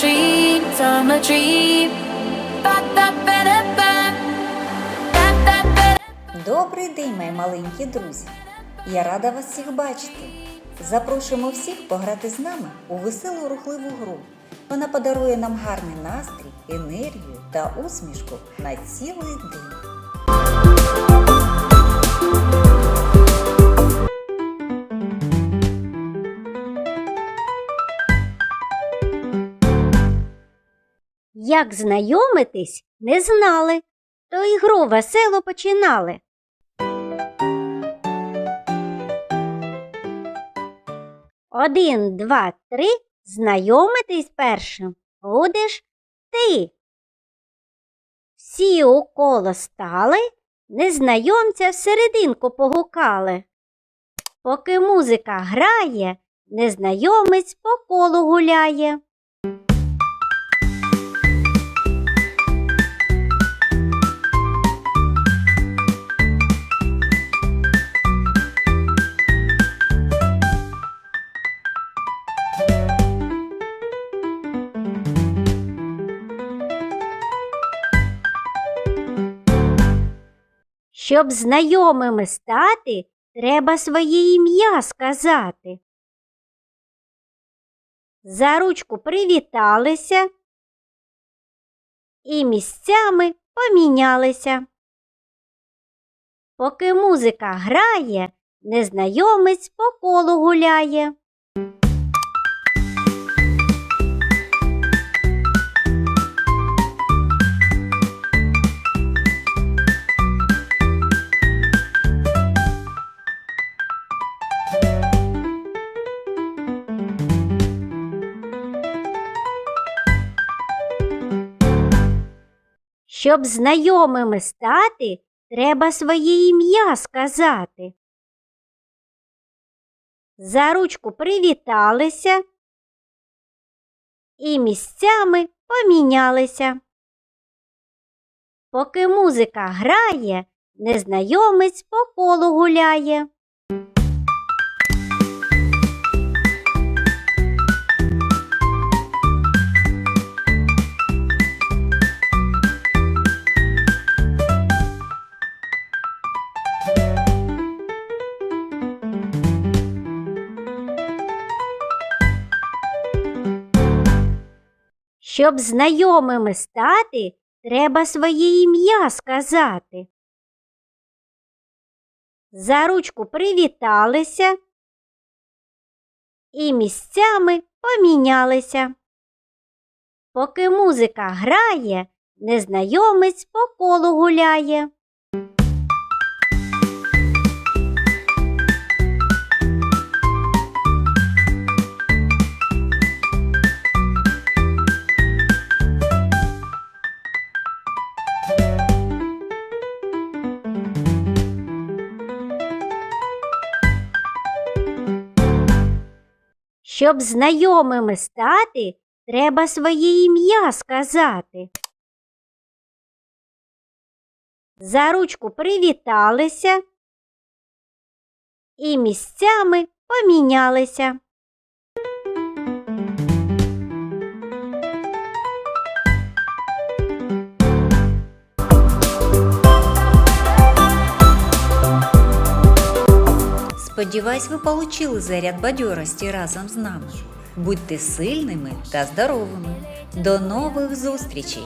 dream, summer dream. Добрий день, мої маленькі друзі! Я рада вас всіх бачити. Запрошуємо всіх пограти з нами у веселу рухливу гру. Вона подарує нам гарний настрій, енергію та усмішку на цілий день. Як знайомитись, не знали, то ігру весело починали. Один, два, три. Знайомитись першим будеш ти. Всі у коло стали, незнайомця всерединку погукали. Поки музика грає, незнайомець по колу гуляє. Щоб знайомими стати, треба своє ім'я сказати. За ручку привіталися і місцями помінялися. Поки музика грає, незнайомець по колу гуляє. Щоб знайомими стати, треба своє ім'я сказати. За ручку привіталися і місцями помінялися. Поки музика грає, незнайомець по колу гуляє. Щоб знайомими стати, треба своє ім'я сказати. За ручку привіталися і місцями помінялися. Поки музика грає, незнайомець по колу гуляє. Щоб знайомими стати, треба своє ім'я сказати. За ручку привіталися і місцями помінялися. Сподіваюсь, ви получили заряд бадьорості разом з нами. Будьте сильними та здоровими. До нових зустрічей!